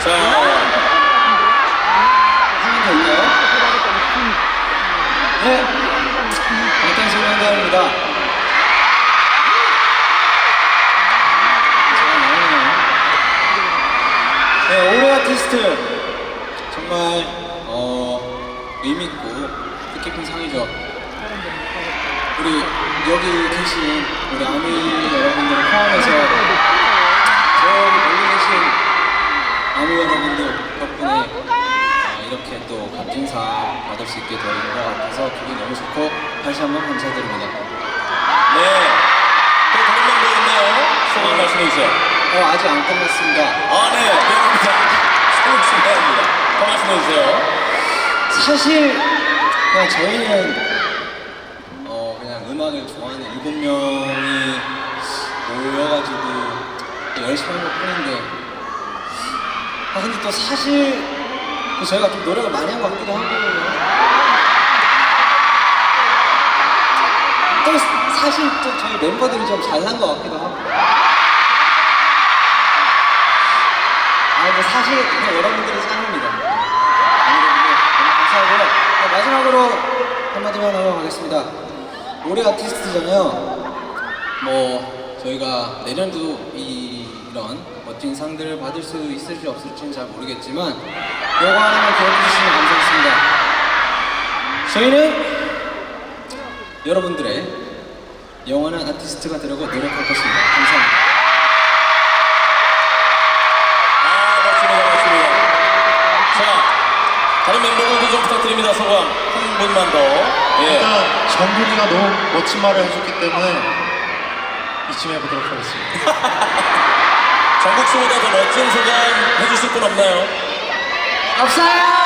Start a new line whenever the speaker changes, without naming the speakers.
자,
하면 될까요? 네. 잘 나오네요. 네, 올해 아티스트 정말 어, 의미 있고 뜻깊은 상이죠. 우리 여기 계신 우리 아미 여러분들을 포함해서 저기 멀리 계신 아미 여러분들 덕분에 아, 이렇게 또 감진상 받을 수 있게 된 것 같아서 기분이 너무 좋고 다시 한번 감사드립니다.
네. 또 다른 멤버 있나요? 소감 말씀해 주세요.
어, 아직 안 끝났습니다.
아, 네. 배우입니다. 소감 중요합니다. 더 말씀해 주세요.
사실 그냥 저희는 어 그냥 음악을 좋아하는 일곱 명이 모여가지고 또 열심히 한 것뿐인데 아 근데 또 사실 또 저희가 좀 노력을 많이 한 것 같기도 하고. 또 사실 또 저희 멤버들이 좀 잘난 것 같기도 하고. 아 근데 사실 그냥 여러분들이 짱입니다. 여러분들 너무 감사하고요. 네, 마지막으로 한마디만 하고 가겠습니다. 올해 아티스트잖아요. 뭐 저희가 내년도 이, 이런 멋진 상들을 받을 수 있을지 없을지는 잘 모르겠지만 요거 하나만 기억해 주시면 감사하겠습니다 저희는 여러분들의 영원한 아티스트가 되려고 노력할 것입니다 감사합니다
아, 맞습니다. 맞습니다. 자, 다른 멤버들도 좀 부탁드립니다. 소감. 한 분만 더. 예.
일단 정국이가 너무 멋진 말을 해줬기 때문에 이쯤 해보도록 하겠습니다.
정국 씨보다 더 멋진 소감 해주실 분 없나요?
없어요